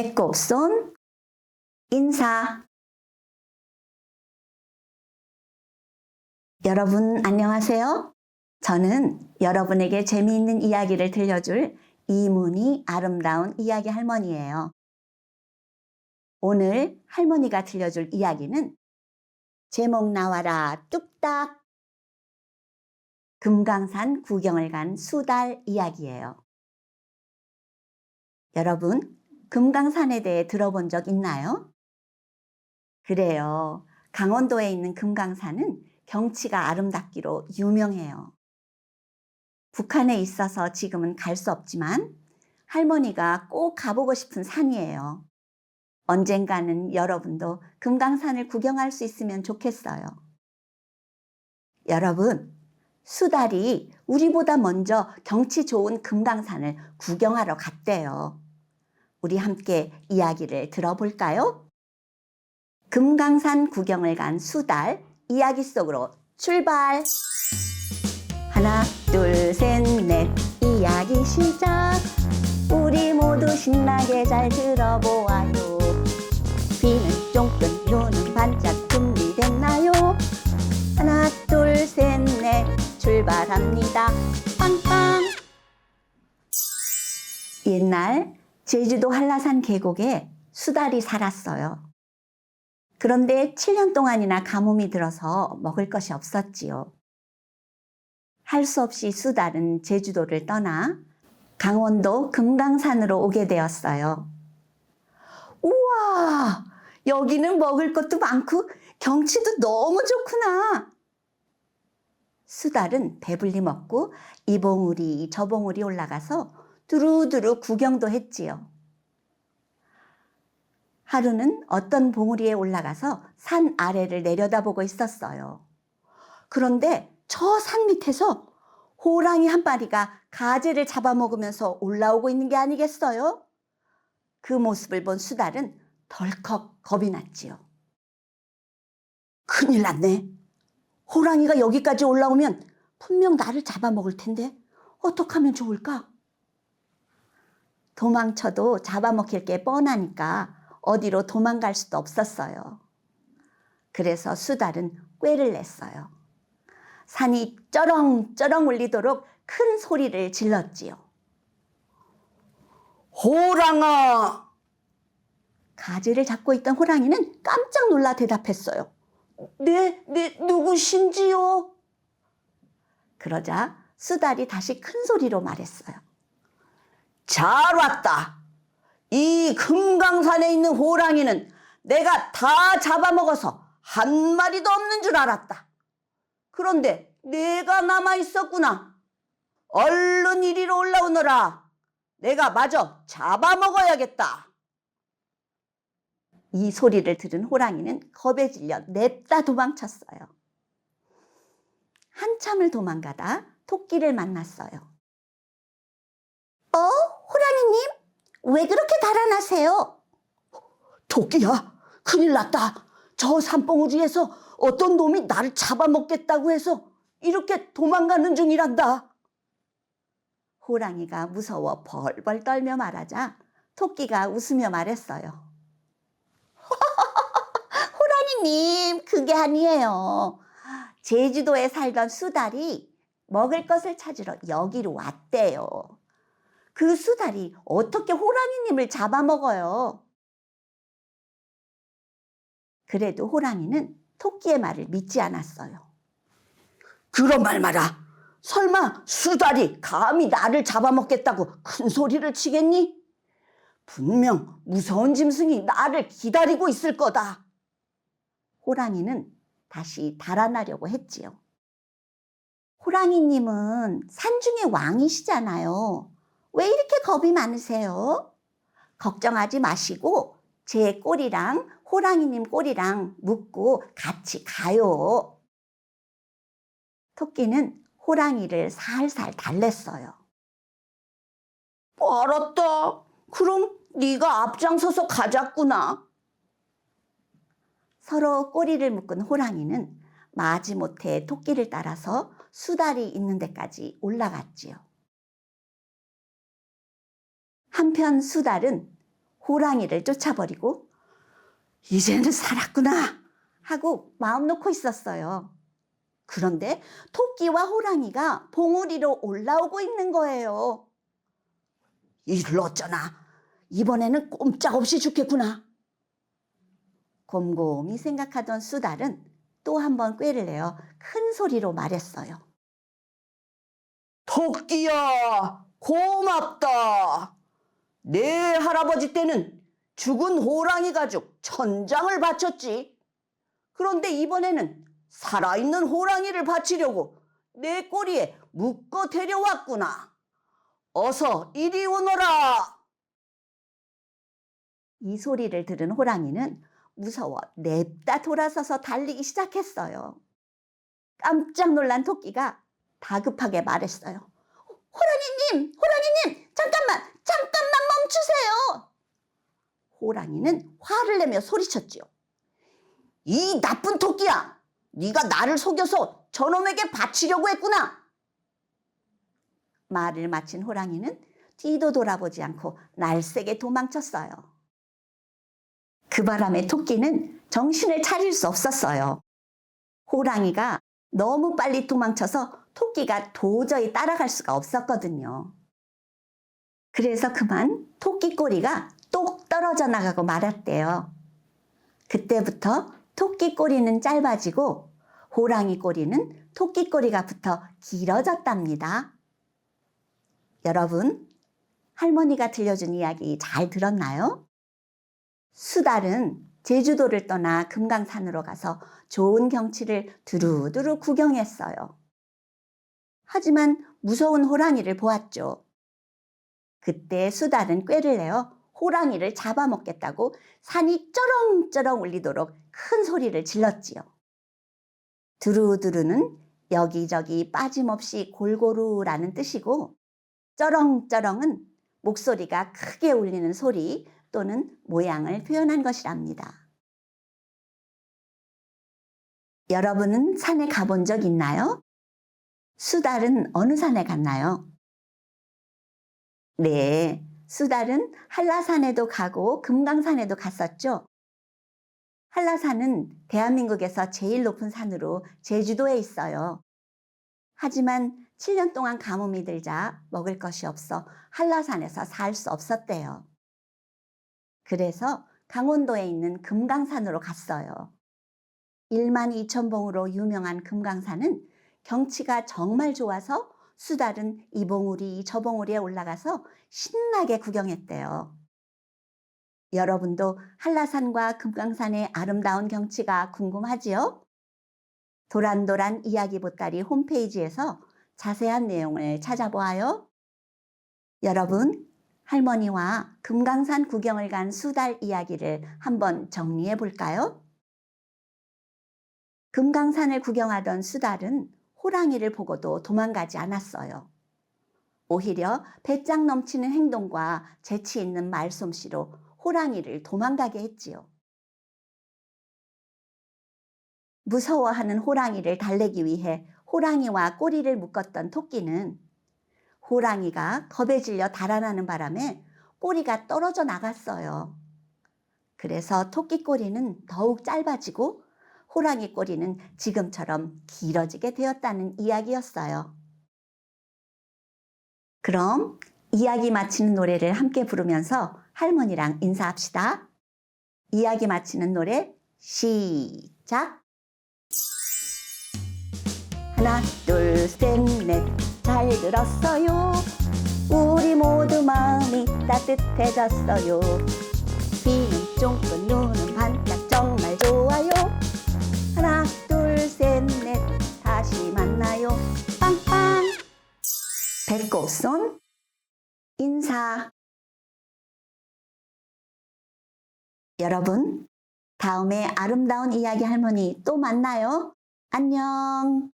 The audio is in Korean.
배꼽 손 인사 여러분 안녕하세요. 저는 여러분에게 재미있는 이야기를 들려줄 이문희 아름다운 이야기 할머니예요. 오늘 할머니가 들려줄 이야기는 제목 나와라 뚝딱 금강산 구경을 간 수달 이야기예요. 여러분, 금강산에 대해 들어본 적 있나요? 그래요. 강원도에 있는 금강산은 경치가 아름답기로 유명해요. 북한에 있어서 지금은 갈 수 없지만 할머니가 꼭 가보고 싶은 산이에요. 언젠가는 여러분도 금강산을 구경할 수 있으면 좋겠어요. 여러분, 수달이 우리보다 먼저 경치 좋은 금강산을 구경하러 갔대요. 우리 함께 이야기를 들어볼까요? 금강산 구경을 간 수달 이야기 속으로 출발! 하나, 둘, 셋, 넷, 이야기 시작! 우리 모두 신나게 잘 들어보아요. 귀는 쫑긋, 눈은 반짝 준비됐나요? 하나, 둘, 셋, 넷, 출발합니다. 빵빵! 옛날 제주도 한라산 계곡에 수달이 살았어요. 그런데 7년 동안이나 가뭄이 들어서 먹을 것이 없었지요. 할 수 없이 수달은 제주도를 떠나 강원도 금강산으로 오게 되었어요. 우와! 여기는 먹을 것도 많고 경치도 너무 좋구나. 수달은 배불리 먹고 이 봉우리 저 봉우리 올라가서 두루두루 구경도 했지요. 하루는 어떤 봉우리에 올라가서 산 아래를 내려다보고 있었어요. 그런데 저 산 밑에서 호랑이 한 마리가 가재를 잡아먹으면서 올라오고 있는 게 아니겠어요? 그 모습을 본 수달은 덜컥 겁이 났지요. 큰일 났네. 호랑이가 여기까지 올라오면 분명 나를 잡아먹을 텐데 어떡하면 좋을까? 도망쳐도 잡아먹힐 게 뻔하니까 어디로 도망갈 수도 없었어요. 그래서 수달은 꾀를 냈어요. 산이 쩌렁쩌렁 울리도록 큰 소리를 질렀지요. 호랑아! 가지를 잡고 있던 호랑이는 깜짝 놀라 대답했어요. 네, 네, 누구신지요? 그러자 수달이 다시 큰 소리로 말했어요. 잘 왔다. 이 금강산에 있는 호랑이는 내가 다 잡아먹어서 한 마리도 없는 줄 알았다. 그런데 내가 남아 있었구나. 얼른 이리로 올라오너라. 내가 마저 잡아먹어야겠다. 이 소리를 들은 호랑이는 겁에 질려 냅다 도망쳤어요. 한참을 도망가다 토끼를 만났어요. 어, 호랑이님? 왜 그렇게 달아나세요? 토끼야, 큰일 났다. 저 산봉우리에서 어떤 놈이 나를 잡아먹겠다고 해서 이렇게 도망가는 중이란다. 호랑이가 무서워 벌벌 떨며 말하자 토끼가 웃으며 말했어요. 호랑이님, 그게 아니에요. 제주도에 살던 수달이 먹을 것을 찾으러 여기로 왔대요. 그 수달이 어떻게 호랑이님을 잡아먹어요? 그래도 호랑이는 토끼의 말을 믿지 않았어요. 그런 말 마라. 설마 수달이 감히 나를 잡아먹겠다고 큰 소리를 치겠니? 분명 무서운 짐승이 나를 기다리고 있을 거다. 호랑이는 다시 달아나려고 했지요. 호랑이님은 산중의 왕이시잖아요. 왜 이렇게 겁이 많으세요? 걱정하지 마시고 제 꼬리랑 호랑이님 꼬리랑 묶고 같이 가요. 토끼는 호랑이를 살살 달랬어요. 알았다. 그럼 네가 앞장서서 가자꾸나. 서로 꼬리를 묶은 호랑이는 마지못해 토끼를 따라서 수달이 있는 데까지 올라갔지요. 한편 수달은 호랑이를 쫓아버리고 이제는 살았구나 하고 마음 놓고 있었어요. 그런데 토끼와 호랑이가 봉우리로 올라오고 있는 거예요. 이를 어쩌나 이번에는 꼼짝없이 죽겠구나. 곰곰이 생각하던 수달은 또 한 번 꾀를 내어 큰 소리로 말했어요. 토끼야, 고맙다. 내 할아버지 때는 죽은 호랑이 가죽 천장을 바쳤지. 그런데 이번에는 살아있는 호랑이를 바치려고 내 꼬리에 묶어 데려왔구나. 어서 이리 오너라. 이 소리를 들은 호랑이는 무서워 냅다 돌아서서 달리기 시작했어요. 깜짝 놀란 토끼가 다급하게 말했어요. 호랑이님, 호랑이님, 잠깐만, 잠깐만 멈추세요. 호랑이는 화를 내며 소리쳤지요. 이 나쁜 토끼야. 네가 나를 속여서 저놈에게 바치려고 했구나. 말을 마친 호랑이는 뒤도 돌아보지 않고 날쌔게 도망쳤어요. 그 바람에 토끼는 정신을 차릴 수 없었어요. 호랑이가 너무 빨리 도망쳐서 토끼가 도저히 따라갈 수가 없었거든요. 그래서 그만 토끼 꼬리가 똑 떨어져 나가고 말았대요. 그때부터 토끼 꼬리는 짧아지고 호랑이 꼬리는 토끼 꼬리가 붙어 길어졌답니다. 여러분, 할머니가 들려준 이야기 잘 들었나요? 수달은 제주도를 떠나 금강산으로 가서 좋은 경치를 두루두루 구경했어요. 하지만 무서운 호랑이를 보았죠. 그때 수달은 꾀를 내어 호랑이를 잡아먹겠다고 산이 쩌렁쩌렁 울리도록 큰 소리를 질렀지요. 두루두루는 여기저기 빠짐없이 골고루라는 뜻이고 쩌렁쩌렁은 목소리가 크게 울리는 소리 또는 모양을 표현한 것이랍니다. 여러분은 산에 가본 적 있나요? 수달은 어느 산에 갔나요? 네, 수달은 한라산에도 가고 금강산에도 갔었죠. 한라산은 대한민국에서 제일 높은 산으로 제주도에 있어요. 하지만 7년 동안 가뭄이 들자 먹을 것이 없어 한라산에서 살 수 없었대요. 그래서 강원도에 있는 금강산으로 갔어요. 1만 2천 봉으로 유명한 금강산은 경치가 정말 좋아서 수달은 이 봉우리 저 봉우리에 올라가서 신나게 구경했대요. 여러분도 한라산과 금강산의 아름다운 경치가 궁금하지요? 도란도란 이야기 보따리 홈페이지에서 자세한 내용을 찾아보아요. 여러분, 할머니와 금강산 구경을 간 수달 이야기를 한번 정리해 볼까요? 금강산을 구경하던 수달은 호랑이를 보고도 도망가지 않았어요. 오히려 배짱 넘치는 행동과 재치 있는 말솜씨로 호랑이를 도망가게 했지요. 무서워하는 호랑이를 달래기 위해 호랑이와 꼬리를 묶었던 토끼는 호랑이가 겁에 질려 달아나는 바람에 꼬리가 떨어져 나갔어요. 그래서 토끼 꼬리는 더욱 짧아지고 호랑이 꼬리는 지금처럼 길어지게 되었다는 이야기였어요. 그럼 이야기 마치는 노래를 함께 부르면서 할머니랑 인사합시다. 이야기 마치는 노래 시작! 하나, 둘, 셋, 넷, 잘 들었어요. 우리 모두 마음이 따뜻해졌어요. 귀는 쫑 배꼽손, 인사. 여러분, 다음에 아름다운 이야기 할머니 또 만나요. 안녕.